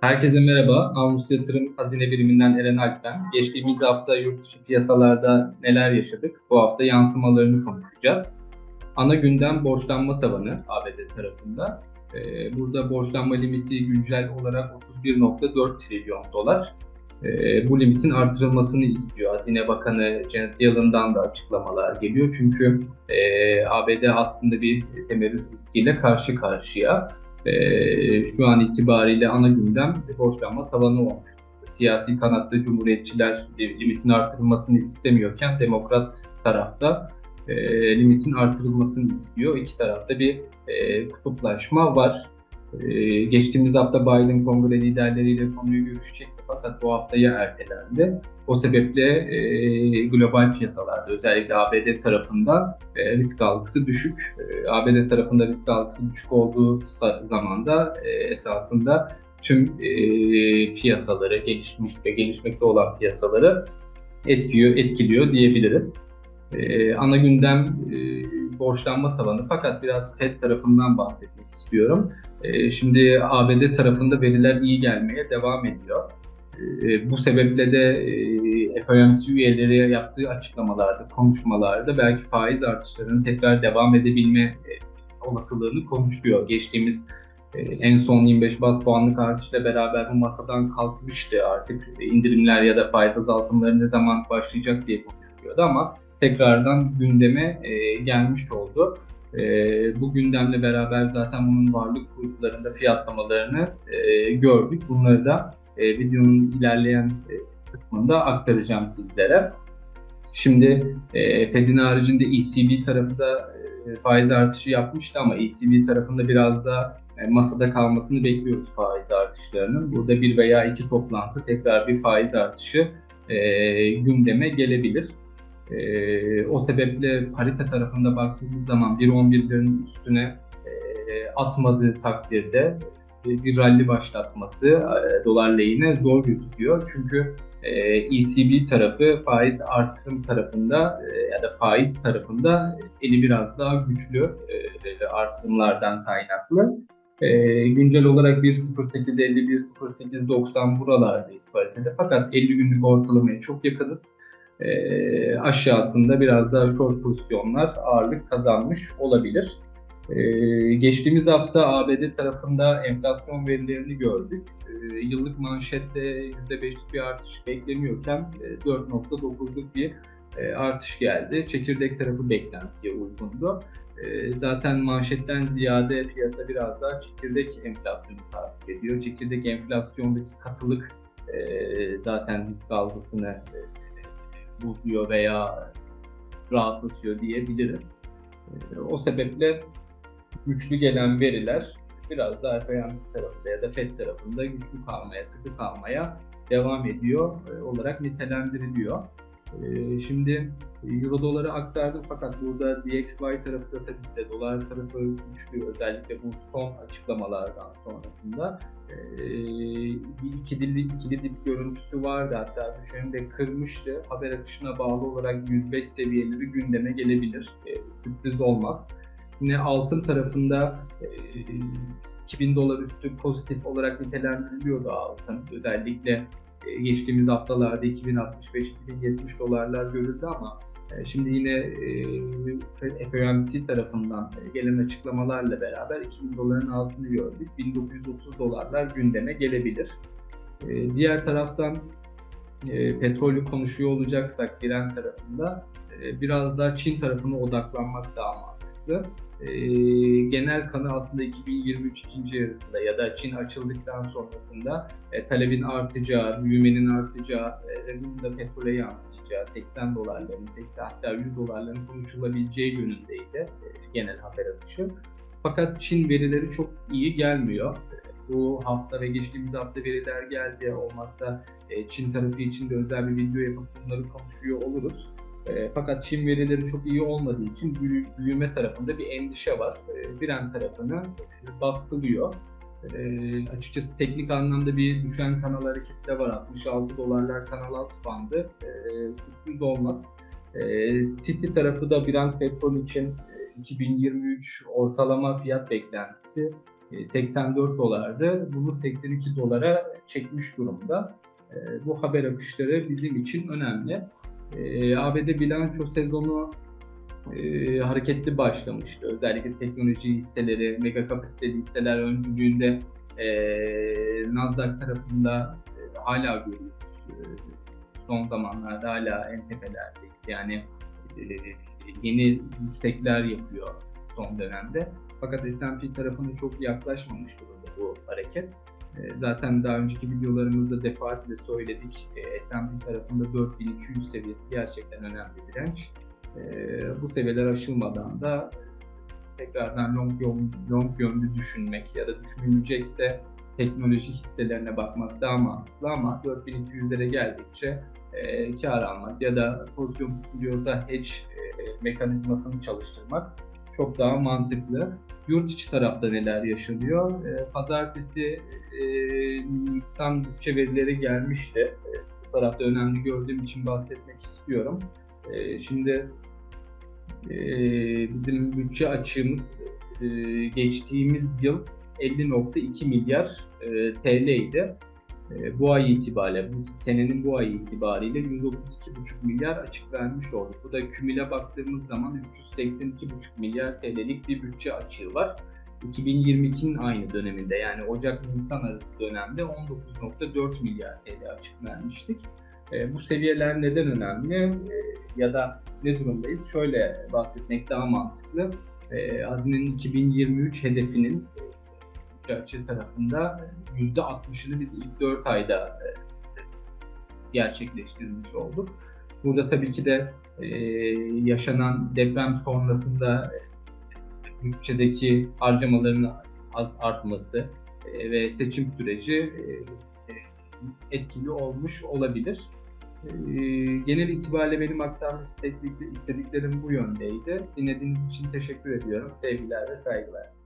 Herkese merhaba. Almus Yatırım Hazine Biriminden Eren Alp ben. Geçtiğimiz hafta yurt dışı piyasalarda neler yaşadık? Bu hafta yansımalarını konuşacağız. Ana gündem borçlanma tavanı ABD tarafında. Ee, Burada borçlanma limiti güncel olarak 31.4 trilyon dolar. Ee, Bu limitin artırılmasını istiyor. Hazine Bakanı Janet Yellen'dan da açıklamalar geliyor. Çünkü e, ABD aslında bir temerrüt riskiyle karşı karşıya. Ee, şu an itibariyle ana gündem borçlanma tavanı olmuş. Siyasi kanatta Cumhuriyetçiler e, limitin artırılmasını istemiyorken Demokrat tarafta e, limitin artırılmasını istiyor. İki tarafta bir e, kutuplaşma var. E, geçtiğimiz hafta Biden kongre liderleriyle konuyu görüşecekti fakat bu haftaya ertelendi. O sebeple e, global piyasalarda özellikle ABD tarafından e, risk algısı düşük. E, ABD tarafında risk algısı düşük olduğu zaman da e, esasında tüm piyasaları, gelişmiş ve gelişmekte olan piyasaları etkiliyor, etkiliyor diyebiliriz. Ana gündem borçlanma tavanı fakat biraz FED tarafından bahsetmek istiyorum. E, şimdi ABD tarafında veriler iyi gelmeye devam ediyor. E, bu sebeple de e, FOMC üyeleri yaptığı açıklamalarda, konuşmalarda belki faiz artışlarının tekrar devam edebilme e, olasılığını konuşuyor. Geçtiğimiz e, en son 25 bas puanlık artışla beraber bu masadan kalkmıştı. Artık indirimler ya da faiz azaltımları ne zaman başlayacak diye konuşuluyordu ama tekrardan gündeme e, gelmiş oldu. E, bu gündemle beraber zaten bunun varlık gruplarında fiyatlamalarını e, gördük. Bunları da e, videonun ilerleyen e, kısmında aktaracağım sizlere. Şimdi e, Fed'in haricinde ECB tarafı da e, faiz artışı yapmıştı ama ECB tarafında biraz da e, masada kalmasını bekliyoruz faiz artışlarının. Burada bir veya iki toplantı tekrar bir faiz artışı e, gündeme gelebilir. E, o sebeple parite tarafında baktığımız zaman 1.11'lerin üstüne e, atmadığı takdirde bir rally başlatması e, dolar lehine zor gözüküyor. Çünkü e, ECB tarafı faiz artırım tarafında e, ya da faiz tarafında eli biraz daha güçlü artırımlardan kaynaklı. Güncel olarak 1.0850, 1.0890 buralardayız paritede fakat 50 günlük ortalamaya çok yakınız. Aşağısında biraz daha short pozisyonlar ağırlık kazanmış olabilir. Ee, geçtiğimiz hafta ABD tarafında enflasyon verilerini gördük. Ee, yıllık manşette %5'lik bir artış bekleniyorken e, 4.9'luk bir e, artış geldi. Çekirdek tarafı beklentiye uygundu. E, zaten manşetten ziyade piyasa biraz daha çekirdek enflasyonu takip ediyor. Çekirdek enflasyondaki katılık e, zaten risk algısını e, bozuyor veya rahatlatıyor diyebiliriz. E, o sebeple güçlü gelen veriler biraz daha FOMC tarafında ya da FED tarafında güçlü kalmaya, sıkı kalmaya devam ediyor e, olarak nitelendiriliyor. E, şimdi Euro doları aktardık fakat burada DXY tarafı da tabii ki de dolar tarafı güçlü özellikle bu son açıklamalardan sonrasında e, bir ikili, ikili dip görüntüsü vardı hatta düşeni de kırmıştı. Haber akışına bağlı olarak 105 seviyeleri gündeme gelebilir. Sürpriz olmaz. Yine altın tarafında 2000 dolar üstü pozitif olarak nitelendiriliyordu altın. Özellikle geçtiğimiz haftalarda 2065-2070 dolarlar görüldü ama şimdi yine FOMC tarafından gelen açıklamalarla beraber 2000 doların altını gördük. 1930 dolarlar gündeme gelebilir. Diğer taraftan petrolü konuşuyor olacaksak Brent tarafında biraz daha Çin tarafına odaklanmak daha mantıklı e, genel kanı aslında 2023 ikinci yarısında ya da Çin açıldıktan sonrasında e, talebin artacağı, büyümenin artacağı e, da petrole yansıyacağı 80 dolarların, 80 hatta 100 dolarların konuşulabileceği yönündeydi e, genel haber akışı. Fakat Çin verileri çok iyi gelmiyor. Bu hafta ve geçtiğimiz hafta veriler geldi. Olmazsa e, Çin tarafı için de özel bir video yapıp bunları konuşuyor oluruz. E, fakat Çin verileri çok iyi olmadığı için büyüme tarafında bir endişe var. E, Brent tarafını baskılıyor. E, açıkçası teknik anlamda bir düşen kanal hareketi de var. 66 dolarlar kanal alt bandı. E, sürpriz olmaz. E, City tarafı da Brent petrol için 2023 ortalama fiyat beklentisi e, 84 dolardı. Bunu 82 dolara çekmiş durumda. E, Bu haber akışları bizim için önemli. E, ABD bilanço sezonu e, hareketli başlamıştı. Özellikle teknoloji hisseleri, mega kapasiteli hisseler öncülüğünde e, Nasdaq tarafında e, hala görüyoruz. E, son zamanlarda hala en tepelerdeyiz. Yani e, yeni yüksekler yapıyor son dönemde. Fakat S&P tarafına çok yaklaşmamış durumda bu hareket. E, Zaten daha önceki videolarımızda defaatle söyledik. E, S&P tarafında 4200 seviyesi gerçekten önemli bir direnç. E, Bu seviyeler aşılmadan da tekrardan long, yön- long yönlü düşünmek ya da düşünülecekse teknoloji hisselerine bakmak daha mantıklı ama 4200'lere geldikçe e, kar almak ya da pozisyon tutuluyorsa hedge e, mekanizmasını çalıştırmak çok daha mantıklı. Yurt içi tarafta neler yaşanıyor? E, pazartesi e, Nisan bütçe verileri gelmişti. E, bu tarafta önemli gördüğüm için bahsetmek istiyorum. E, şimdi e, bizim bütçe açığımız e, geçtiğimiz yıl 50.2 milyar e, TL idi. E, bu ay itibariyle, bu senenin bu ay itibariyle 132,5 milyar açık vermiş olduk. Bu da kümüle baktığımız zaman 382,5 milyar TL'lik bir bütçe açığı var. 2022'nin aynı döneminde yani Ocak-Nisan arası dönemde 19.4 milyar TL açık vermiştik. E, bu seviyeler neden önemli e, ya da ne durumdayız? Şöyle bahsetmek daha mantıklı. Hazine'nin 2023 hedefinin açığı tarafında %60'ını biz ilk 4 ayda e, gerçekleştirmiş olduk. Burada tabii ki de e, yaşanan deprem sonrasında e, bütçedeki harcamaların az artması ve seçim süreci etkili olmuş olabilir. Genel itibariyle benim aktarmak istediklerim bu yöndeydi. Dinlediğiniz için teşekkür ediyorum. Sevgiler ve saygılar.